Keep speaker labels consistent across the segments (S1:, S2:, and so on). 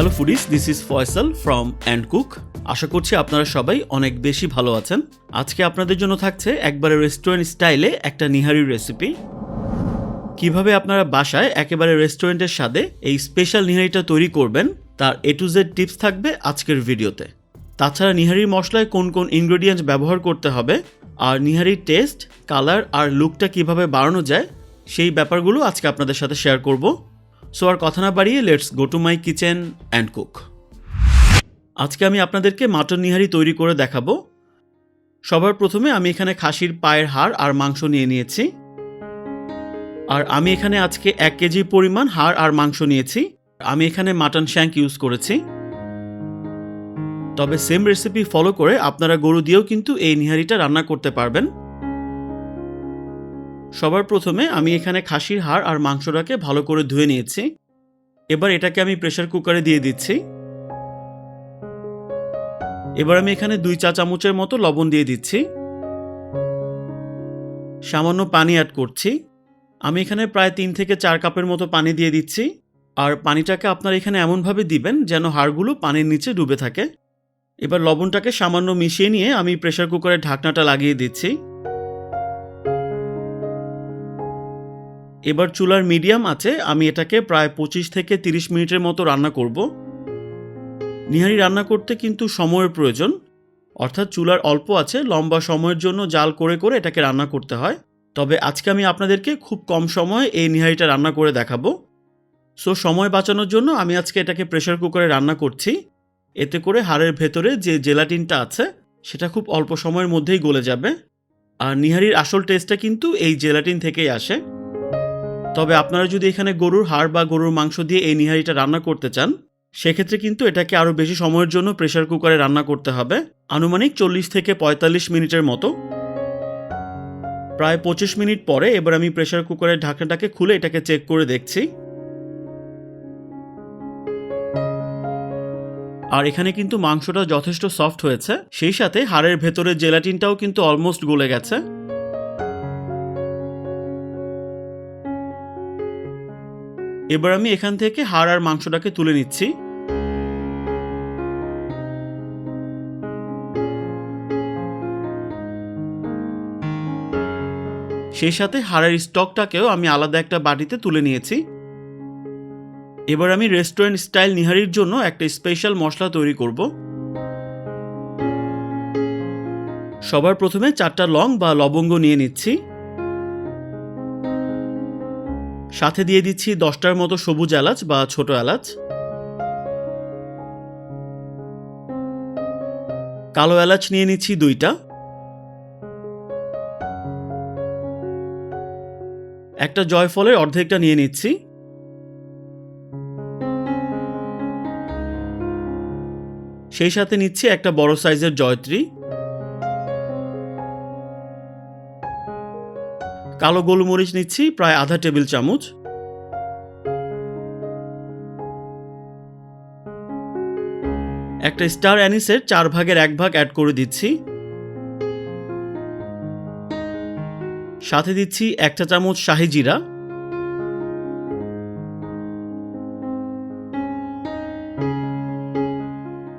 S1: Hello foodies this is Faisal from and cook আশা করছি আপনারা সবাই অনেক বেশি ভালো আছেন। আজকে আপনাদের জন্য থাকছে একবারে রেস্টুরেন্ট স্টাইলে একটা নিহারির রেসিপি কীভাবে আপনারা বাসায় একেবারে রেস্টুরেন্টের স্বাদে এই স্পেশাল নিহারিটা তৈরি করবেন, তার এ টু জেড টিপস থাকবে আজকের ভিডিওতে। তাছাড়া নিহারির মশলায় কোন কোন ইনগ্রেডিয়েন্টস ব্যবহার করতে হবে, আর নিহারির টেস্ট কালার আর লুকটা কীভাবে বাড়ানো যায়, সেই ব্যাপারগুলো আজকে আপনাদের সাথে শেয়ার করব। সো আর কথা না বাড়িয়ে let's go to my kitchen and cook আজকে আমি আপনাদেরকে মাটন নিহারি তৈরি করে দেখাবো। সবার প্রথমে আমি এখানে খাসির পায়ের হাড় আর মাংস নিয়ে নিয়েছি। আর আমি এখানে আজকে এক কেজি পরিমাণ হাড় আর মাংস নিয়েছি। আমি এখানে মাটন শ্যাঙ্ক ইউজ করেছি। তবে সেম রেসিপি ফলো করে আপনারা গরু দিয়েও কিন্তু এই নিহারিটা রান্না করতে পারবেন। সবার প্রথমে আমি এখানে খাসির হাড় আর মাংসটাকে ভালো করে ধুয়ে নিয়েছি। এবার এটাকে আমি প্রেশার কুকারে দিয়ে দিচ্ছি। এবার আমি এখানে দুই চা চামচের মতো লবণ দিয়ে দিচ্ছি। সামান্য পানি অ্যাড করছি। আমি এখানে প্রায় তিন থেকে চার কাপের মতো পানি দিয়ে দিচ্ছি। আর পানিটাকে আপনারা এখানে এমনভাবে দিবেন যেন হাড়গুলো পানির নিচে ডুবে থাকে। এবার লবণটাকে সামান্য মিশিয়ে নিয়ে আমি প্রেশার কুকারের ঢাকনাটা লাগিয়ে দিচ্ছি। এবার চুলার মিডিয়াম আছে, আমি এটাকে প্রায় পঁচিশ থেকে তিরিশ মিনিটের মতো রান্না করব। নিহারি রান্না করতে কিন্তু সময়ের প্রয়োজন, অর্থাৎ চুলার অল্প আছে, লম্বা সময়ের জন্য জাল করে করে এটাকে রান্না করতে হয়। তবে আজকে আমি আপনাদেরকে খুব কম সময়ে এই নিহারিটা রান্না করে দেখাবো। সো, সময় বাঁচানোর জন্য আমি আজকে এটাকে প্রেসার কুকারে রান্না করছি। এতে করে হাড়ের ভেতরে যে জেলাটিনটা আছে, সেটা খুব অল্প সময়ের মধ্যেই গলে যাবে। আর নিহারির আসল টেস্টটা কিন্তু এই জেলাটিন থেকেই আসে। তবে আপনারা যদি এখানে গরুর হাড় বা গরুর মাংস দিয়ে এই নিহারিটা রান্না করতে চান, সেক্ষেত্রে কিন্তু এটাকে আরও বেশি সময়ের জন্য প্রেশার কুকারে রান্না করতে হবে, আনুমানিক চল্লিশ থেকে পঁয়তাল্লিশ মিনিটের মতো। প্রায় পঁচিশ মিনিট পরে এবার আমি প্রেশার কুকারের ঢাকনাটাকে খুলে এটাকে চেক করে দেখছি। আর এখানে কিন্তু মাংসটা যথেষ্ট সফট হয়েছে, সেই সাথে হাড়ের ভেতরে জেলাটিনটাও কিন্তু অলমোস্ট গলে গেছে। এবার আমি এখান থেকে হাড় আর মাংসটাকে তুলে নিচ্ছি। সেই সাথে হাড়ের স্টকটাকেও আমি আলাদা একটা বাটিতে তুলে নিয়েছি। এবার আমি রেস্টুরেন্ট স্টাইল নিহারির জন্য একটা স্পেশাল মশলা তৈরি করব। সবার প্রথমে চারটা লং বা লবঙ্গ নিয়ে নিচ্ছি। সাথে দিয়ে দিচ্ছি দশটার মতো সবুজ এলাচ বা ছোট এলাচ। কালো এলাচ নিয়ে নিচ্ছি দুইটা। একটা জয়ফলের অর্ধেকটা নিয়ে নিচ্ছি। সেই সাথে নিচ্ছি একটা বড় সাইজের জয়ত্রী। কালো গোলমরিচ নিচ্ছি, প্রায় আধা টেবিল চামচ। একটা স্টার অ্যানিসের চার ভাগের এক ভাগ অ্যাড করে দিচ্ছি। সাথে দিচ্ছি একটা চামচ শাহি জিরা।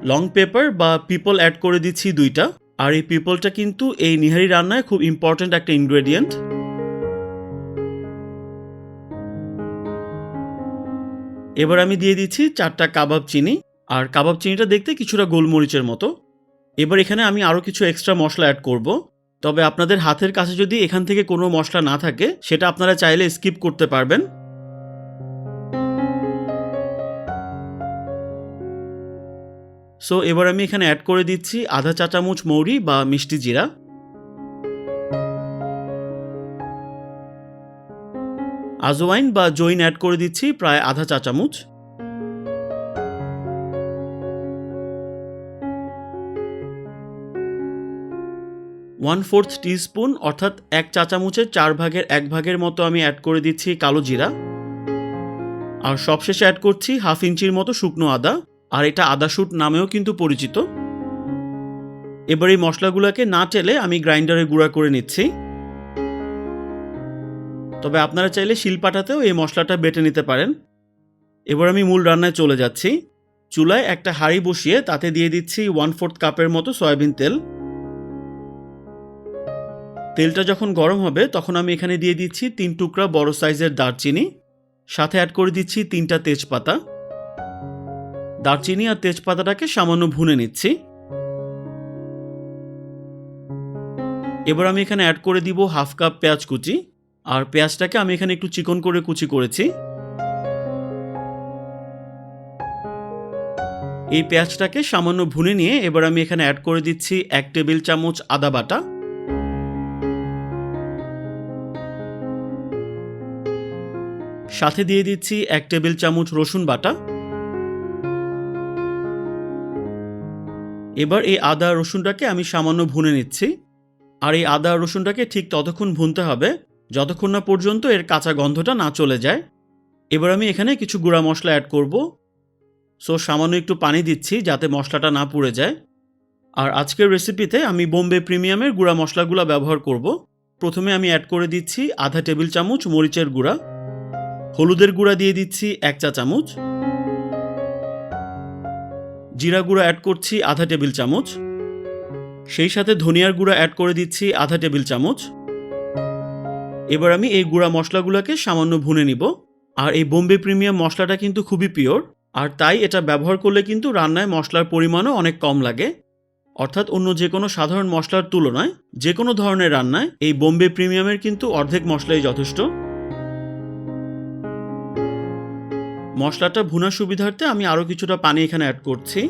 S1: লং পেপার বা পিপল অ্যাড করে দিচ্ছি দুইটা। আর এই পিপলটা কিন্তু এই নিহারি রান্নায় খুব ইম্পর্ট্যান্ট একটা ইনগ্রেডিয়েন্ট এবার আমি দিয়ে দিচ্ছি চারটা কাবাব চিনি, আর কাবাব চিনিটা দেখতে কিছুটা গোলমরিচের মতো। এবার এখানে আমি আরও কিছু এক্সট্রা মশলা অ্যাড করব। তবে আপনাদের হাতের কাছে যদি এখান থেকে কোনো মশলা না থাকে, সেটা আপনারা চাইলে স্কিপ করতে পারবেন। সো এবার আমি এখানে অ্যাড করে দিচ্ছি আধা চা চামচ মৌরি বা মিষ্টি জিরা। আজওয়াইন বা জৈন অ্যাড করে দিচ্ছি, প্রায় আধা চা চামচ। ওয়ান ফোর্থ টিস্পুন অর্থাৎ এক চা চামচের চার ভাগের এক ভাগের মতো আমি অ্যাড করে দিচ্ছি কালো জিরা। আর সবশেষে অ্যাড করছি হাফ ইঞ্চির মতো শুকনো আদা, আর এটা আদা শুট নামেও কিন্তু পরিচিত। এবার এই মশলাগুলোকে না টেলে আমি গ্রাইন্ডারে গুঁড়া করে নিচ্ছি। তবে আপনারা চাইলে শিলপাটাতেও এই মশলাটা বেটে নিতে পারেন। এবার আমি মূল রান্নায় চলে যাচ্ছি। চুলায় একটা হাঁড়ি বসিয়ে তাতে দিয়ে দিচ্ছি ওয়ান ফোর্থ কাপের মতো সয়াবিন তেল। তেলটা যখন গরম হবে, তখন আমি এখানে দিয়ে দিচ্ছি তিন টুকরা বড় সাইজের দারচিনি। সাথে অ্যাড করে দিচ্ছি তিনটা তেজপাতা। দারচিনি আর তেজপাতাটাকে সামান্য ভুনে নিচ্ছি। এবার আমি এখানে অ্যাড করে দিব হাফ কাপ পেঁয়াজ কুচি। আর পেঁয়াজটাকে আমি এখানে একটু চিকন করে কুচি করেছি। এই পেঁয়াজটাকে সামান্য ভুনে নিয়ে এবার আমি এখানে অ্যাড করে দিচ্ছি এক টেবিল চামচ আদা বাটা। সাথে দিয়ে দিচ্ছি এক টেবিল চামচ রসুন বাটা। এবার এই আদা রসুনটাকে আমি সামান্য ভুনে নিচ্ছি। আর এই আদা রসুনটাকে ঠিক ততক্ষণ ভুনতে হবে। যতক্ষণ না পর্যন্ত এর কাঁচা গন্ধটা না চলে যায়, এবার আমি এখানে কিছু গুঁড়া মশলা অ্যাড করব। সো সামান্য একটু পানি দিচ্ছি যাতে মশলাটা না পুড়ে যায়। আর আজকের রেসিপিতে আমি বোম্বে প্রিমিয়ামের গুঁড়া মশলাগুলো ব্যবহার করব। প্রথমে আমি অ্যাড করে দিচ্ছি আধা টেবিল চামচ মরিচের গুঁড়া। হলুদের গুঁড়া দিয়ে দিচ্ছি এক চা চামচ। জিরা গুঁড়া অ্যাড করছি আধা টেবিল চামচ। সেই সাথে ধনিয়ার গুঁড়া অ্যাড করে দিচ্ছি আধা টেবিল চামচ। এবার আমি এই গুঁড়া মশলাগুলোকে সামান্য ভুনে নিব। আর এই বোম্বে প্রিমিয়াম মশলাটা কিন্তু খুবই পিওর। আর তাই এটা ব্যবহার করলে কিন্তু রান্নায় মশলার পরিমাণও অনেক কম লাগে। অর্থাৎ অন্য যে কোনো সাধারণ মশলার তুলনায় যে কোনো ধরনের রান্নায় এই বোম্বে প্রিমিয়ামের কিন্তু অর্ধেক মশলাই যথেষ্ট। মশলাটা ভুনা সুবিধার্থে আমি আরও কিছুটা পানি এখানে অ্যাড করছি।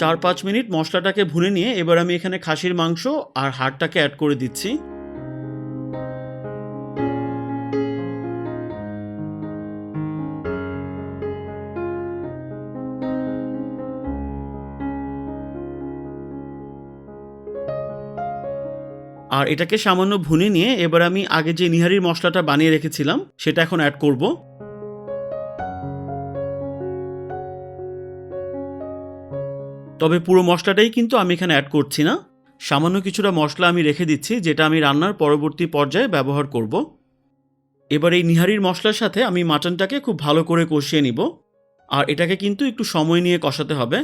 S1: চার পাঁচ মিনিট মশলাটাকে ভুনে নিয়ে এবার আমি এখানে খাসির মাংস আর হাড়টাকে অ্যাড করে দিচ্ছি। আর এটাকে সামান্য ভুনে নিয়ে এবার আমি আগে যে নিহারির মশলাটা বানিয়ে রেখেছিলাম, সেটা এখন অ্যাড করব। তবে পুরো মশলাটাই কিন্তু আমি এখানে অ্যাড করছি না। সামান্য কিছুটা মশলা আমি রেখে দিচ্ছি, যেটা আমি রান্নার পরবর্তী পর্যায়ে ব্যবহার করব। এবার এই নিহারির মশলার সাথে আমি মাটনটাকে খুব ভালো করে কষিয়ে নিব। আর এটাকে কিন্তু একটু সময় নিয়ে কষাতে হবে।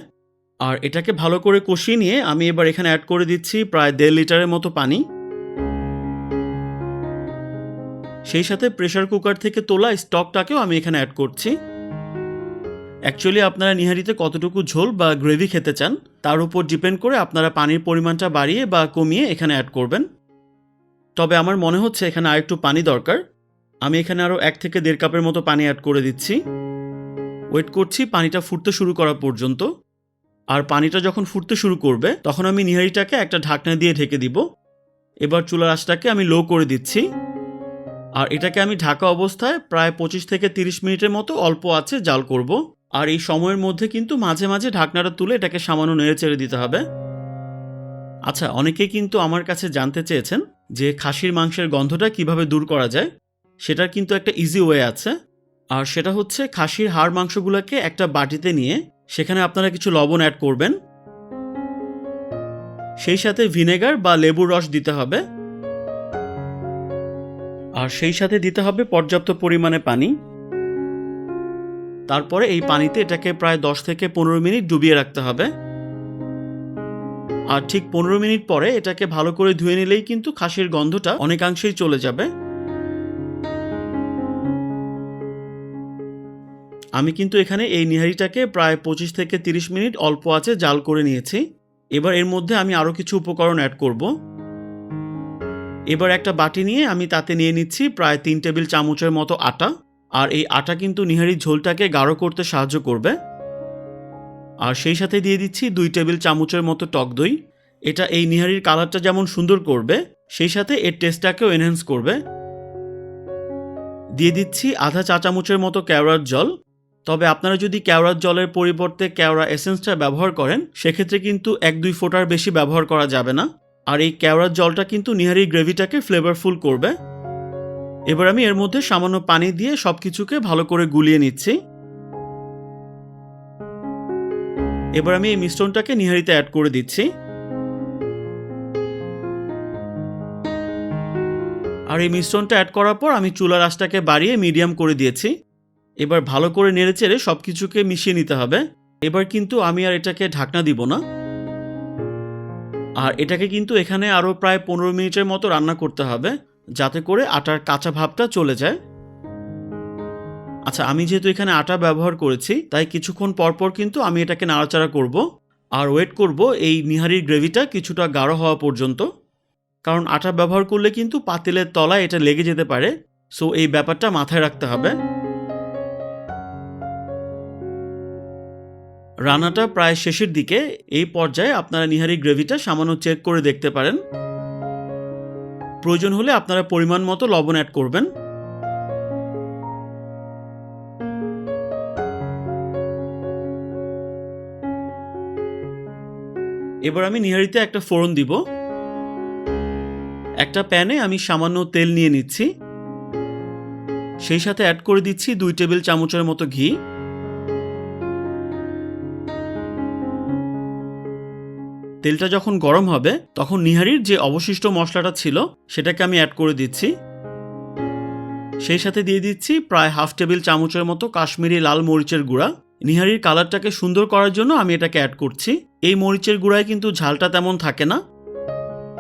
S1: আর এটাকে ভালো করে কষিয়ে নিয়ে আমি এবার এখানে অ্যাড করে দিচ্ছি প্রায় দেড় লিটারের মতো পানি। সেই সাথে প্রেশার কুকার থেকে তোলা স্টকটাকেও আমি এখানে অ্যাড করছি। অ্যাকচুয়ালি আপনারা নিহারিতে কতটুকু ঝোল বা গ্রেভি খেতে চান, তার উপর ডিপেন্ড করে আপনারা পানির পরিমাণটা বাড়িয়ে বা কমিয়ে এখানে অ্যাড করবেন। তবে আমার মনে হচ্ছে এখানে আরেকটু পানি দরকার। আমি এখানে আরও এক থেকে দেড় কাপের মতো পানি অ্যাড করে দিচ্ছি। ওয়েট করছি পানিটা ফুটতে শুরু করা পর্যন্ত। আর পানিটা যখন ফুটতে শুরু করবে, তখন আমি নিহারিটাকে একটা ঢাকনা দিয়ে ঢেকে দিব। এবার চুলার আঁচটাকে আমি লো করে দিচ্ছি। আর এটাকে আমি ঢাকা অবস্থায় প্রায় পঁচিশ থেকে তিরিশ মিনিটের মতো অল্প আছে জাল করব। আর এই সময়ের মধ্যে কিন্তু মাঝে মাঝে ঢাকনাটা তুলে এটাকে সামান্য নেড়ে চেড়ে দিতে হবে। আচ্ছা অনেকেই কিন্তু আমার কাছে জানতে চেয়েছেন যে খাসির মাংসের গন্ধটা কীভাবে দূর করা যায়। সেটার কিন্তু একটা ইজি ওয়ে আছে। আর সেটা হচ্ছে খাসির হাড় মাংসগুলোকে একটা বাটিতে নিয়ে সেখানে আপনারা কিছু লবণ অ্যাড করবেন। সেই সাথে ভিনেগার বা লেবুর রস দিতে হবে। আর সেই সাথে দিতে হবে পর্যাপ্ত পরিমাণে পানি। তারপরে এই পানিতে এটাকে প্রায় দশ থেকে পনেরো মিনিট ডুবিয়ে রাখতে হবে। আর ঠিক পনেরো মিনিট পরে এটাকে ভালো করে ধুয়ে নিলেই কিন্তু খাসির গন্ধটা অনেকাংশেই চলে যাবে। আমি কিন্তু এখানে এই নিহারিটাকে প্রায় পঁচিশ থেকে তিরিশ মিনিট অল্প আছে জাল করে নিয়েছি। এবার এর মধ্যে আমি আরও কিছু উপকরণ অ্যাড করব। এবার একটা বাটি নিয়ে আমি তাতে নিয়ে নিচ্ছি প্রায় তিন টেবিল চামচের মতো আটা। আর এই আটা কিন্তু নিহারির ঝোলটাকে গাঢ় করতে সাহায্য করবে। আর সেই সাথে দিয়ে দিচ্ছি দুই টেবিল চামচের মতো টক দই। এটা এই নিহারির কালারটা যেমন সুন্দর করবে, সেই সাথে এর টেস্টটাকেও এনহ্যান্স করবে। দিয়ে দিচ্ছি আধা চা চামচের মতো কেওড়ার জল। তবে আপনারা যদি কেওড়ার জলের পরিবর্তে কেওড়া এসেন্সটা ব্যবহার করেন, সেক্ষেত্রে কিন্তু এক দুই ফোঁটার বেশি ব্যবহার করা যাবে না। আর এই কেওড়ার জলটা কিন্তু নিহারি গ্রেভিটাকে ফ্লেভারফুল করবে। এবার আমি এর মধ্যে সামান্য পানি দিয়ে সব কিছুকে ভালো করে গুলিয়ে নিচ্ছি। এবার আমি এই মিশ্রণটাকে নিহারিতে অ্যাড করে দিচ্ছি। আর এই মিশ্রণটা অ্যাড করার পর আমি চুলার আঁচটাকে বাড়িয়ে মিডিয়াম করে দিয়েছি। এবার ভালো করে নেড়েচেড়ে সব কিছুকে মিশিয়ে নিতে হবে। এবার কিন্তু আমি আর এটাকে ঢাকনা দিব না। আর এটাকে কিন্তু এখানে আরও প্রায় পনেরো মিনিটের মতো রান্না করতে হবে। যাতে করে আটার কাঁচা ভাবটা চলে যায়। আচ্ছা আমি যেহেতু এখানে আটা ব্যবহার করেছি, তাই কিছুক্ষণ পরপর কিন্তু আমি এটাকে নাড়াচাড়া করব আর ওয়েট করব এই নিহারির গ্রেভিটা কিছুটা গাঢ় হওয়া পর্যন্ত। কারণ আটা ব্যবহার করলে কিন্তু পাতিলের তলায় এটা লেগে যেতে পারে, সো এই ব্যাপারটা মাথায় রাখতে হবে। রান্নাটা প্রায় শেষের দিকে, এই পর্যায়ে আপনারা নিহারি গ্রেভিটা সামান্য চেক করে দেখতে পারেন। প্রয়োজন হলে আপনারা পরিমাণ মতো লবণ অ্যাড করবেন। এবার আমি নিহারিতে একটা ফোড়ন দিব। একটা প্যানে আমি সামান্য তেল নিয়ে নিচ্ছি। সেই সাথে অ্যাড করে দিচ্ছি দুই টেবিল চামচের মতো ঘি। তেলটা যখন গরম হবে, তখন নিহারির যে অবশিষ্ট মশলাটা ছিল, সেটাকে আমি অ্যাড করে দিচ্ছি। সেই সাথে দিয়ে দিচ্ছি প্রায় হাফ টেবিল চামচের মতো কাশ্মীরি লাল মরিচের গুঁড়া। নিহারির কালারটাকে সুন্দর করার জন্য আমি এটাকে অ্যাড করছি। এই মরিচের গুঁড়ায় কিন্তু ঝালটা তেমন থাকে না।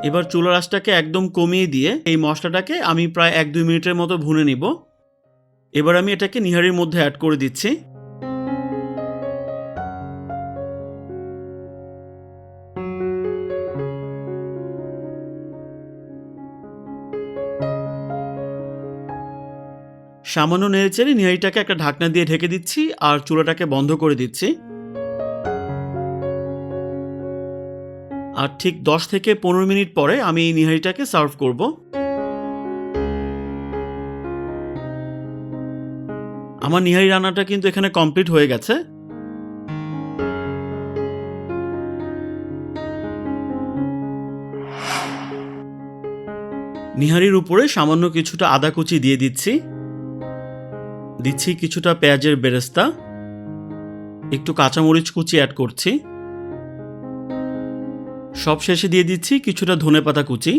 S1: এবার চুলার আঁচটাকে একদম কমিয়ে দিয়ে এই মশলাটাকে আমি প্রায় এক দুই মিনিটের মতো ভুনে নিব। এবার আমি এটাকে নিহারির মধ্যে অ্যাড করে দিচ্ছি। সামান্য নেড়েচেড়ে নিহারিটাকে একটা ঢাকনা দিয়ে ঢেকে দিচ্ছি আর চুলাটাকে বন্ধ করে দিচ্ছি। আর ঠিক দশ থেকে পনেরো মিনিট পরে আমি এই নিহারিটাকে সার্ভ করব। আমার নিহারি রান্নাটা কিন্তু এখানে কমপ্লিট হয়ে গেছে। নিহারির উপরে সামান্য কিছুটা আদা কুচি দিয়ে দিচ্ছি। দিচ্ছি কিছুটা পেঁয়াজের বেরেস্তা, একটু কাঁচামরিচ কুচি অ্যাড করছি। সব শেষে দিয়ে দিচ্ছি কিছুটা ধনেপাতা কুচি।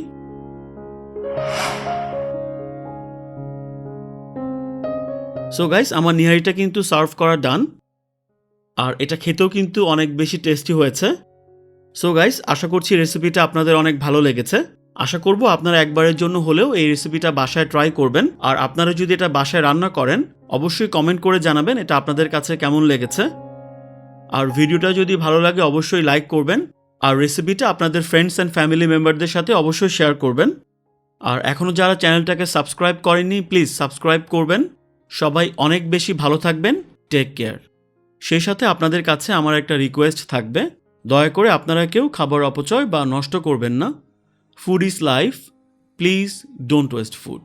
S1: সো গাইস আমার নিহারিটা কিন্তু সার্ভ করা ডান আর এটা খেতেও কিন্তু অনেক বেশি টেস্টি হয়েছে। সো গাইস আশা করছি রেসিপিটা আপনাদের অনেক ভালো লেগেছে। আশা করব আপনারা একবারের জন্য হলেও এই রেসিপিটা বাসায় ট্রাই করবেন। আর আপনারা যদি এটা বাসায় রান্না করেন, অবশ্যই কমেন্ট করে জানাবেন এটা আপনাদের কাছে কেমন লেগেছে। আর ভিডিওটা যদি ভালো লাগে, অবশ্যই লাইক করবেন। আর রেসিপিটা আপনাদের ফ্রেন্ডস অ্যান্ড ফ্যামিলি মেম্বারদের সাথে অবশ্যই শেয়ার করবেন। আর এখনও যারা চ্যানেলটাকে সাবস্ক্রাইব করেননি প্লিজ সাবস্ক্রাইব করবেন। সবাই অনেক বেশি ভালো থাকবেন। টেক কেয়ার সেই সাথে আপনাদের কাছে আমার একটা রিকোয়েস্ট থাকবে। দয়া করে আপনারা কেউ খাবার অপচয় বা নষ্ট করবেন না। Food is life. Please don't waste food.